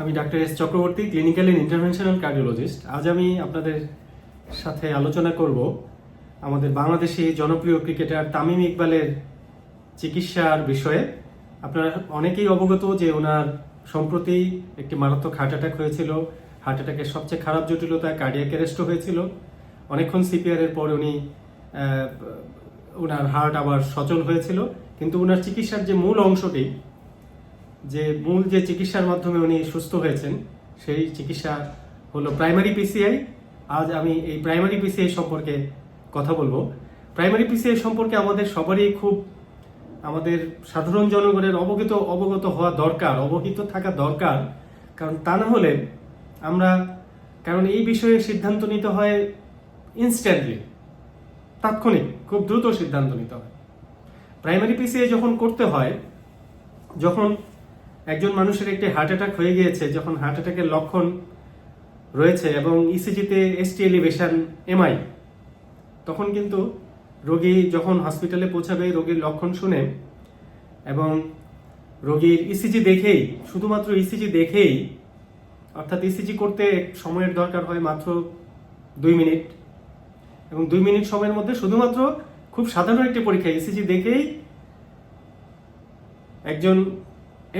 আমি doctor S Chakraborty clinical and interventional cardiologist আজ আমি আপনাদের সাথে আলোচনা করব আমাদের বাংলাদেশি জনপ্রিয় ক্রিকেটার তামিম ইকবালের চিকিৎসার বিষয়ে। আপনারা অনেকেই অবগত যে ওনার সম্প্রতি একটি মারাত্মক হার্ট অ্যাটাক হয়েছিল। হার্ট অ্যাটাকের সবচেয়ে খারাপ জটিলতা কার্ডিয়াক অ্যারেস্টও হয়েছিল। অনেকক্ষণ সিপিআর এর পরে উনি ওনার হার্ট আবার সচল হয়েছিল। কিন্তু ওনার চিকিৎসার যে মূল অংশটি যে মূল যে চিকিৎসার মাধ্যমে উনি সুস্থ হয়েছেন, সেই চিকিৎসা হলো প্রাইমারি পিসিআই আজ আমি এই প্রাইমারি পিসিআই সম্পর্কে কথা বলব। প্রাইমারি পিসিআই সম্পর্কে আমাদের সবারই খুব, আমাদের সাধারণ জনগণের অবগত অবগত হওয়া দরকার, অবহিত থাকা দরকার। কারণ তা না হলে আমরা, কারণ এই বিষয়ে সিদ্ধান্ত নিতে হয় ইনস্ট্যান্টলি তাৎক্ষণিক, খুব দ্রুত সিদ্ধান্ত নিতে হয়। প্রাইমারি পিসিআই যখন করতে হয়, যখন একজন মানুষের একটি হার্ট অ্যাটাক হয়ে গিয়েছে, যখন হার্ট অ্যাটাকের লক্ষণ রয়েছে এবং E ইসিজিতে এসটি এলিভেশন এমআই তখন কিন্তু রোগী যখন হসপিটালে পৌঁছাবে, রোগীর লক্ষণ শুনে এবং রোগীর ইসিজি দেখেই, শুধুমাত্র ইসিজি দেখেই, অর্থাৎ ইসিজি করতে সময়ের দরকার হয় মাত্র দুই মিনিট। এবং দুই মিনিট সময়ের মধ্যে শুধুমাত্র খুব সাধারণ একটি পরীক্ষা ইসিজি দেখেই একজন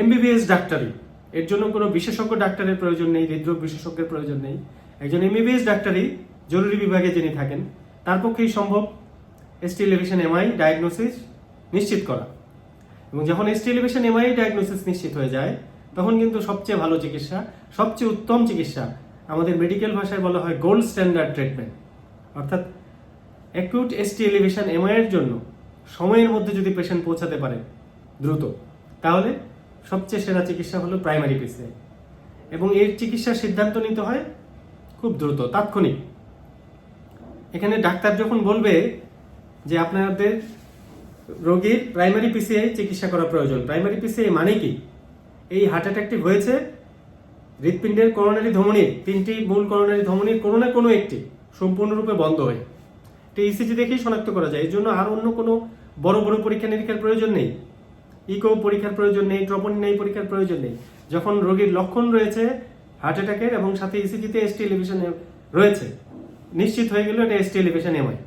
এমবিবিএস ডাক্তারি। এর জন্য কোনো বিশেষজ্ঞ ডাক্তারের প্রয়োজন নেই, হৃদরোগ বিশেষজ্ঞের প্রয়োজন নেই। একজন এমবিবিএস ডাক্তারই জরুরি বিভাগে যিনি থাকেন, তার পক্ষেই সম্ভব এসটি এলিভেশন এমআই ডায়াগনোসিস নিশ্চিত করা। এবং যখন এসটি এলিভেশন এমআই ডায়াগনোসিস নিশ্চিত হয়ে যায়, তখন কিন্তু সবচেয়ে ভালো চিকিৎসা, সবচেয়ে উত্তম চিকিৎসা আমাদের মেডিকেল ভাষায় বলা হয় গোল্ড স্ট্যান্ডার্ড ট্রিটমেন্ট অর্থাৎ অ্যাকিউট এসটি এলিভেশন এমআই এর জন্য সময়ের মধ্যে যদি পেশেন্ট পৌঁছাতে পারে দ্রুত, তাহলে সবচেয়ে সেরা চিকিৎসা হলো প্রাইমারি পিসিআই এবং এর চিকিৎসার সিদ্ধান্ত নিতে হয় খুব দ্রুত, তাৎক্ষণিক। এখানে ডাক্তার যখন বলবে যে আপনাদের রোগীর প্রাইমারি পিসিআই চিকিৎসা করা প্রয়োজন, প্রাইমারি পিসিআই মানে কি? এই হার্ট অ্যাটাকটি হয়েছে হৃৎপিণ্ডের করোনারি ধমনির, তিনটি মূল করোনারি ধমনির কোনো না কোনো একটি, সম্পূর্ণরূপে বন্ধ হয়ে। এটা ইসিজি দেখেই শনাক্ত করা যায়, এর জন্য আর অন্য কোনো বড় বড় পরীক্ষা নিরীক্ষার প্রয়োজন নেই। ইকো পরীক্ষার প্রয়োজন নেই ট্রপনিন এই পরীক্ষার প্রয়োজন নেই। যখন রোগীর লক্ষণ রয়েছে হার্ট অ্যাটাকের এবং সাথে ইসিজিতে এসটি এলিভেশন রয়েছে, নিশ্চিত হয়ে গেল এটা এসটি এলিভেশন এমআই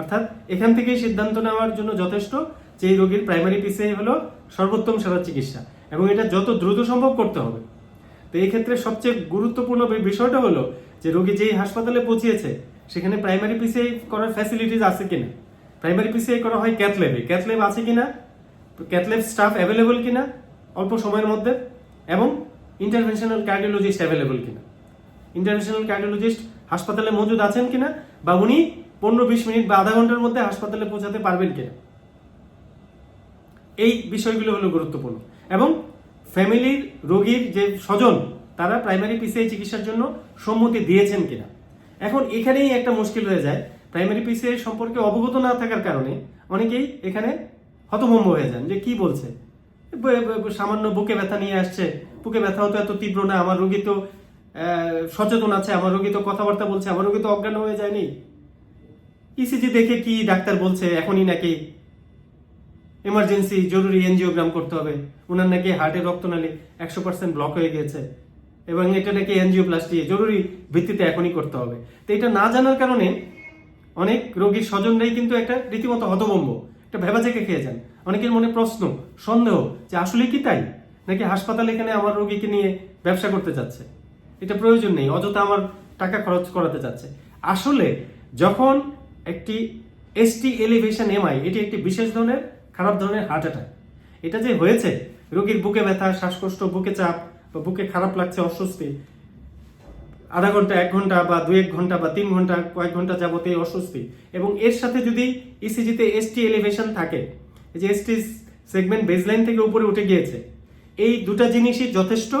অর্থাৎ এখান থেকেই সিদ্ধান্ত নেওয়ার জন্য যথেষ্ট যে এই রোগীর প্রাইমারি পিসিআই হলো সর্বোত্তম সেরা চিকিৎসা এবং এটা যত দ্রুত সম্ভব করতে হবে। তো এই ক্ষেত্রে সবচেয়ে গুরুত্বপূর্ণ বিষয়টা হলো যে রোগী যেই হাসপাতালে পৌঁছিয়েছে, সেখানে প্রাইমারি পিসিআই করার ফ্যাসিলিটিস আছে কিনা? প্রাইমারি পিসিআই করা হয় ক্যাথলেবে ক্যাথলেব আছে কিনা? ক্যাথলেব স্টাফ অ্যাভেলেবল কিনা? অল্প সময়ের মধ্যে। এবং ইন্টারভেনশনাল কার্ডিওলজিস্ট অ্যাভেলেবল কিনা? ইন্টারভেনশনাল কার্ডিওলজিস্ট হাসপাতালে মজুদ আছেন কিনা? বা উনি পনেরো বিশ মিনিট বা আধা ঘণ্টার মধ্যে হাসপাতালে পৌঁছাতে পারবেন কিনা? এই বিষয়গুলো হলো গুরুত্বপূর্ণ। এবং ফ্যামিলির রোগীর যে স্বজন, তারা প্রাইমারি পিসিআই চিকিৎসার জন্য সম্মতি দিয়েছেন কিনা? এখন এখানেই একটা মুশকিল হয়ে যায়। প্রাইমারি পিসিআই সম্পর্কে অবগত না থাকার কারণে অনেকেই এখানে হতভম্ব হয়ে যান, যে কি বলছে? সামান্য বুকে ব্যথা নিয়ে আসছে। বুকে ব্যথাও তো এত তীব্র না, আমার রোগী তো সচেতন আছে, আমার রোগী তো কথাবার্তা বলছে, আমার রোগী তো অজ্ঞান হয়ে যায়নি। ইসিজি দেখে কি ডাক্তার বলছে, এখনই নাকি এমার্জেন্সি জরুরি এনজিওগ্রাম করতে হবে। ওনার নাকি হার্টের রক্তনালী একশো পার্সেন্ট ব্লক হয়ে গেছে এবং এটা নাকি এনজিও এনজিওপ্লাস্টি জরুরি ভিত্তিতে এখনই করতে হবে। তো এটা না জানার কারণে অনেক রোগীর স্বজনরাই কিন্তু একটা রীতিমতো হতভম্ব। একটা ভেবাচেকে খেয়ে যান। অনেকের মনে প্রশ্ন, সন্দেহ যে আসলে কি তাই? নাকি হাসপাতালে এখানে আমার রোগীকে নিয়ে ব্যবসা করতে যাচ্ছে? এটা প্রয়োজন নেই, অযথা আমার টাকা খরচ করাতে চাচ্ছে আসলে যখন একটি এসটি এলিভেশন এমআই এটি একটি বিশেষ ধরনের, খারাপ ধরনের হার্ট অ্যাটাক এটা যে হয়েছে, রোগীর বুকে ব্যথা, শ্বাসকষ্ট, বুকে চাপ বা বুকে খারাপ লাগছে, অস্বস্তি আধা ঘণ্টা, এক ঘণ্টা বা দু এক ঘণ্টা বা তিন ঘণ্টা, কয়েক ঘণ্টা যাবত এই অস্বস্তি। এবং এর সাথে যদি ইসিজিতে এসটি এলিভেশন থাকে যে এসটি সেগমেন্ট বেজলাইন থেকে উপরে উঠে গিয়েছে, এই দুটা জিনিসই যথেষ্ট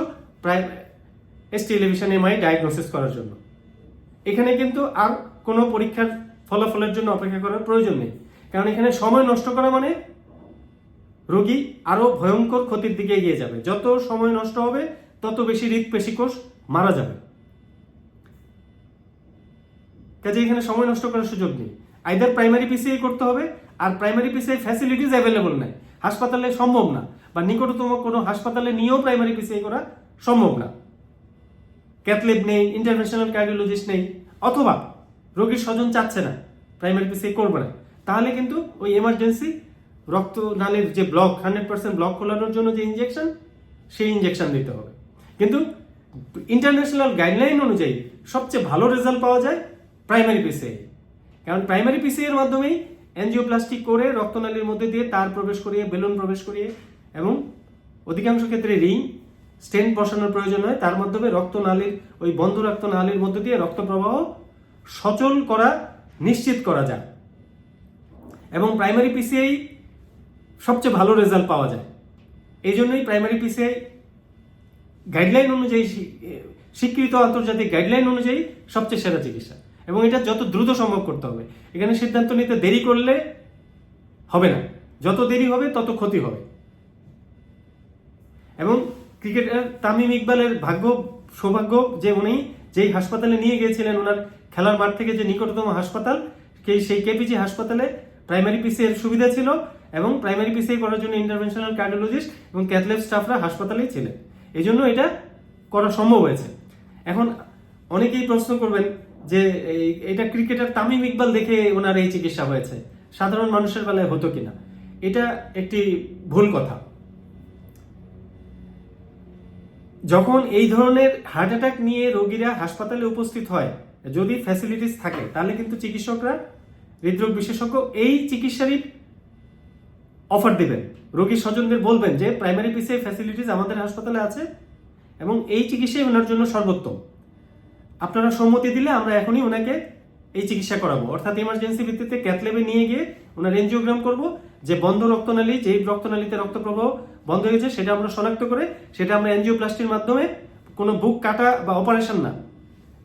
প্রায় এসটি এলিভেশন এমআই ডায়াগনোসিস করার জন্য। এখানে কিন্তু আর কোনো পরীক্ষার ফলাফলের জন্য অপেক্ষা করার প্রয়োজন নেই। কারণ এখানে সময় নষ্ট করা মানে রোগী আরও ভয়ঙ্কর ক্ষতির দিকে এগিয়ে যাবে। যত সময় নষ্ট হবে, তত বেশি হৃদপেশি কোষ মারা যাবে। কাজে এখানে সময় নষ্ট করার সুযোগ নেই। আইদার প্রাইমারি পিসিআই করতে হবে আর প্রাইমারি পিসিআই ফ্যাসিলিটিস অ্যাভেলেবল নাই। হাসপাতালে সম্ভব না বা নিকটতম কোনো হাসপাতালে নিয়েও প্রাইমারি পিসিআই করা সম্ভব না। ক্যাথলেব নেই ইন্টারন্যাশনাল কার্ডিওলজিস্ট নেই, অথবা রোগীর স্বজন চাচ্ছে না প্রাইমারি পিসিআই করবে না। তাহলে কিন্তু ওই এমার্জেন্সি রক্ত নালীর যে ব্লক হান্ড্রেড পার্সেন্ট ব্লক খোলানোর জন্য যে ইঞ্জেকশন সেই ইনজেকশন দিতে হবে। কিন্তু ইন্টারন্যাশনাল গাইডলাইন অনুযায়ী সবচেয়ে ভালো রেজাল্ট পাওয়া যায় প্রাইমারি পিসিআই কারণ প্রাইমারি পিসিআই এর মাধ্যমেই অ্যানজিওপ্লাস্টিক করে রক্তনালীর মধ্যে দিয়ে তার প্রবেশ করিয়ে, বেলুন প্রবেশ করিয়ে এবং অধিকাংশ ক্ষেত্রে রিং স্টেন্ট বসানোর প্রয়োজন হয়। তার মাধ্যমে রক্তনালীর, ওই বন্ধ রক্তনালীর মধ্যে দিয়ে রক্ত প্রবাহ সচল করা নিশ্চিত করা যায়। এবং প্রাইমারি পিসিআই সবচেয়ে ভালো রেজাল্ট পাওয়া যায়। এই জন্যই প্রাইমারি পিসিআই গাইডলাইন অনুযায়ী স্বীকৃত আন্তর্জাতিক গাইডলাইন অনুযায়ী সবচেয়ে সেরা চিকিৎসা। এবং এটা যত দ্রুত সম্ভব করতে হবে। এখানে সিদ্ধান্ত নিতে দেরি করলে হবে না। যত দেরি হবে, তত ক্ষতি হবে। এবং ক্রিকেটার তামিম ইকবালের ভাগ্য, সৌভাগ্য যে উনি যেই হাসপাতালে নিয়ে গিয়েছিলেন ওনার খেলার মাঠ থেকে যে নিকটতম হাসপাতাল, সেই কেপিজি হাসপাতালে প্রাইমারি পিসি এর সুবিধা ছিল এবং প্রাইমারি পিসিআই করার জন্য ইন্টারভেনশনাল কার্ডিওলজিস্ট এবং ক্যাথলেব স্টাফরা হাসপাতালেই ছিলেন। এই জন্য এটা করা সম্ভব হয়েছে। এখন অনেকেই প্রশ্ন করবেন যে এটা ক্রিকেটার তামিম ইকবাল দেখে ওনার এই চিকিৎসা হয়েছে। সাধারণ মানুষের বেলায় হতো কিনা? এটা একটি ভুল কথা। যখন এই ধরনের হার্ট অ্যাটাক নিয়ে রোগীরা হাসপাতালে উপস্থিত হয়, যদি ফ্যাসিলিটিস থাকে, তাহলে কিন্তু চিকিৎসকরা, হৃদরোগ বিশেষজ্ঞ এই চিকিৎসারই অফার দিবেন। রোগীর স্বজনদের বলবেন যে প্রাইমারি পিসে ফ্যাসিলিটিস আমাদের হাসপাতালে আছে এবং এই চিকিৎসাই ওনার জন্য সর্বোত্তম। আপনারা সম্মতি দিলে আমরা এখনই ওনাকে এই চিকিৎসা করাবো। অর্থাৎ ইমার্জেন্সি ভিত্তিতে ক্যাথলেবে নিয়ে গিয়ে ওনার এনজিওগ্রাম করব, যে বন্ধ রক্তনালী যেই রক্তনালীতে রক্ত প্রবাহ বন্ধ হয়েছে সেটা আমরা শনাক্ত করে, সেটা আমরা এনজিওপ্লাস্টির মাধ্যমে কোনো বুক কাটা বা অপারেশন না,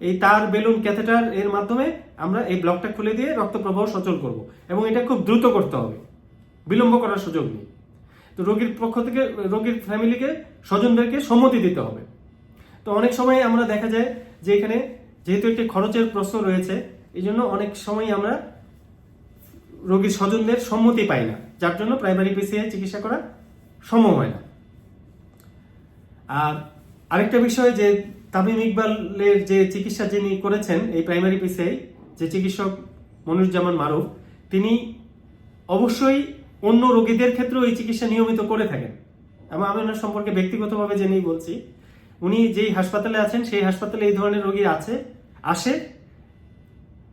এই তার, বেলুন ক্যাথেটার এর মাধ্যমে আমরা এই ব্লকটা খুলে দিয়ে রক্ত প্রবাহ সচল করব এবং এটা খুব দ্রুত করতে হবে। বিলম্ব করার সুযোগ নেই। তো রোগীর পক্ষ থেকে, রোগীর ফ্যামিলিকে স্বজনদেরকে সম্মতি দিতে হবে। তো অনেক সময় আমরা দেখা যায় যে এখানে যেহেতু একটি খরচের প্রশ্ন রয়েছে, এই জন্য অনেক সময় আমরা রোগীর স্বজনদের সম্মতি পাই না। যার জন্য প্রাইমারি পিসিআই চিকিৎসা করা সম্ভব হয় না। আর আরেকটা বিষয় যে তামিম ইকবালের যে চিকিৎসা যিনি করেছেন, এই প্রাইমারি পিসিআই যে চিকিৎসক মনুরুজ্জামান মারুফ, তিনি অবশ্যই অন্য রোগীদের ক্ষেত্রেও এই চিকিৎসা নিয়মিত করে থাকেন। এবং আমি ওনার সম্পর্কে ব্যক্তিগতভাবে জেনেই বলছি উনি যেই হাসপাতালে আছেন, সেই হাসপাতালে এই ধরনের রোগী আছে, আসে।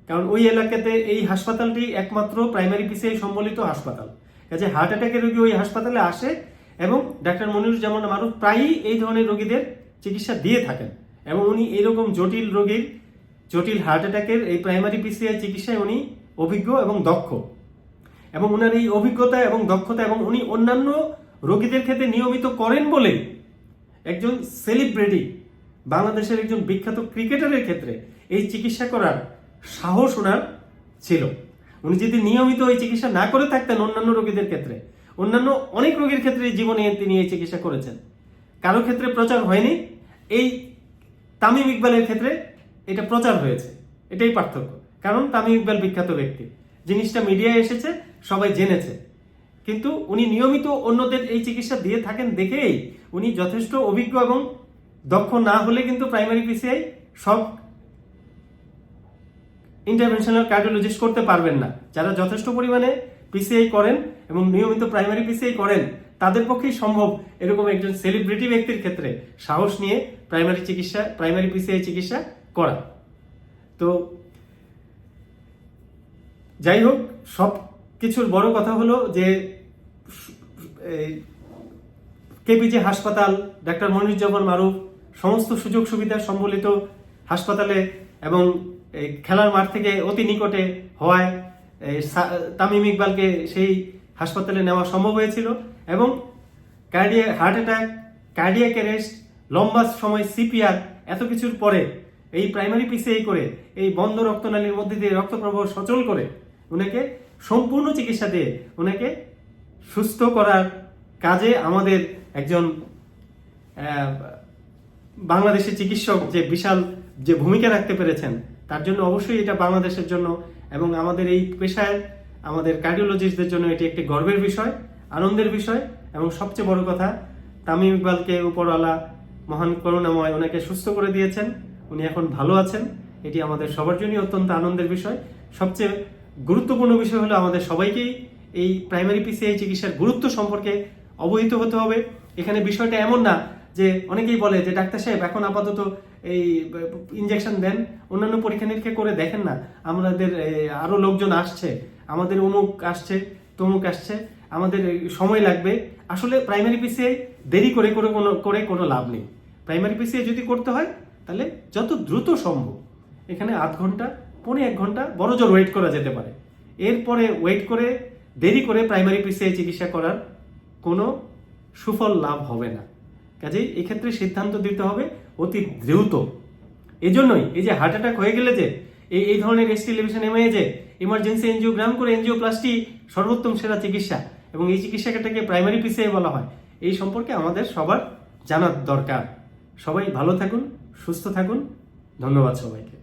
কারণ ওই এলাকাতে এই হাসপাতালটি একমাত্র প্রাইমারি পিসিআই সম্বলিত হাসপাতাল। কাজে হার্ট অ্যাটাকের রোগী ওই হাসপাতালে আসে এবং ডাক্তার মনিরুজ্জামান মারুফ প্রায়ই এই ধরনের রোগীদের চিকিৎসা দিয়ে থাকেন এবং উনি এরকম জটিল রোগীর, জটিল হার্ট অ্যাটাকের এই প্রাইমারি পিসিআই চিকিৎসায় উনি অভিজ্ঞ এবং দক্ষ। এবং ওনার এই অভিজ্ঞতা এবং দক্ষতা এবং উনি অন্যান্য রোগীদের ক্ষেত্রে নিয়মিত করেন বলে একজন সেলিব্রিটি বাংলাদেশের একজন বিখ্যাত ক্রিকেটারের ক্ষেত্রে এই চিকিৎসা করার সাহস ওনার ছিল। উনি যদি নিয়মিত এই চিকিৎসা না করে থাকতেন অন্যান্য রোগীদের ক্ষেত্রে, অন্যান্য অনেক রোগীর ক্ষেত্রে জীবনে তিনি এই চিকিৎসা করেছেন। কারও ক্ষেত্রে প্রচার হয়নি, এই তামিম ইকবালের ক্ষেত্রে এটা প্রচার হয়েছে। এটাই পার্থক্য। কারণ তামিম ইকবাল বিখ্যাত ব্যক্তি। জিনিসটা মিডিয়ায় এসেছে, সবাই জেনেছে। কিন্তু উনি নিয়মিত অন্যদের এই চিকিৎসা দিয়ে থাকেন দেখেই উনি যথেষ্ট অভিজ্ঞ এবং দক্ষ না হলে কিন্তু প্রাইমারি পিসিআই সব ইন্টারভেনশনাল কার্ডিওলজিস্ট করতে পারবেন না। যারা যথেষ্ট পরিমাণে পিসিআই করেন এবং নিয়মিত প্রাইমারি পিসিআই করেন, তাদের পক্ষেই সম্ভব এরকম একজন সেলিব্রিটি ব্যক্তির ক্ষেত্রে সাহস নিয়ে প্রাইমারি চিকিৎসা প্রাইমারি পিসিআই চিকিৎসা করা। তো যাই হোক সব কিছুর বড় কথা হলো যে কেপিজে হাসপাতাল, ডাক্তার মনিরুজ্জামান মারুফ, সমস্ত সুযোগ সুবিধা সম্বলিত হাসপাতালে এবং এই খেলার মাঠ থেকে অতি নিকটে হওয়ায় তামিম ইকবালকে সেই হাসপাতালে নেওয়া সম্ভব হয়েছিল এবং cardia heart attack cardiac arrest, লম্বা সময় সিপিআর এত কিছুর পরে এই প্রাইমারি পিসিআই করে এই বন্ধ রক্তনালীর মধ্যে দিয়ে রক্ত প্রবাহ সচল করে ওনাকে সম্পূর্ণ চিকিৎসা দিয়ে ওনাকে সুস্থ করার কাজে আমাদের একজন বাংলাদেশের চিকিৎসক যে বিশাল যে ভূমিকা রাখতে পেরেছেন, তার জন্য অবশ্যই এটা বাংলাদেশের জন্য এবং আমাদের এই পেশায় আমাদের কার্ডিওলজিস্টদের জন্য এটি একটি গর্বের বিষয়, আনন্দের বিষয় এবং সবচেয়ে বড় কথা, তামিম ইকবালকে উপরওয়ালা মহান করুণাময় ওনাকে সুস্থ করে দিয়েছেন, উনি এখন ভালো আছেন, এটি আমাদের সবার জন্যই অত্যন্ত আনন্দের বিষয়। সবচেয়ে গুরুত্বপূর্ণ বিষয় হলো আমাদের সবাইকেই এই প্রাইমারি পিসিআই চিকিৎসার গুরুত্ব সম্পর্কে অবহিত হতে হবে। এখানে বিষয়টা এমন না যে অনেকেই বলে যে ডাক্তার সাহেব, এখন আপাতত এই ইঞ্জেকশন দেন, অন্যান্য পরীক্ষা নিরীক্ষা করে দেখেন না। আমাদের আরও লোকজন আসছে, আমাদের অমুক আসছে, তমুক আসছে, আমাদের সময় লাগবে। আসলে প্রাইমারি পিসিআই দেরি করে করে কোনো করে কোনো লাভ নেই। প্রাইমারি পিসিআই যদি করতে হয়, তাহলে যত দ্রুত সম্ভব। এখানে আধ ঘণ্টা, পৌনে এক ঘণ্টা বড় জোর ওয়েট করা যেতে পারে। এরপরে ওয়েট করে দেরি করে প্রাইমারি পিসিআই চিকিৎসা করার কোনো সুফল লাভ হবে না। কাজেই এক্ষেত্রে সিদ্ধান্ত দিতে হবে অতি দ্রুত। এজন্যই এই যে হার্ট অ্যাটাক হয়ে গেলে যে, এই এই ধরনের এসটি টেলিভিশন এমআই যে ইমার্জেন্সি এনজিওগ্রাম করে এনজিওপ্লাস্টি সর্বোত্তম সেরা চিকিৎসা এবং এই চিকিৎসাটাকে প্রাইমারি পিসিআই বলা হয়, এই সম্পর্কে আমাদের সবার জানার দরকার। সবাই ভালো থাকুন, সুস্থ থাকুন। ধন্যবাদ সবাইকে।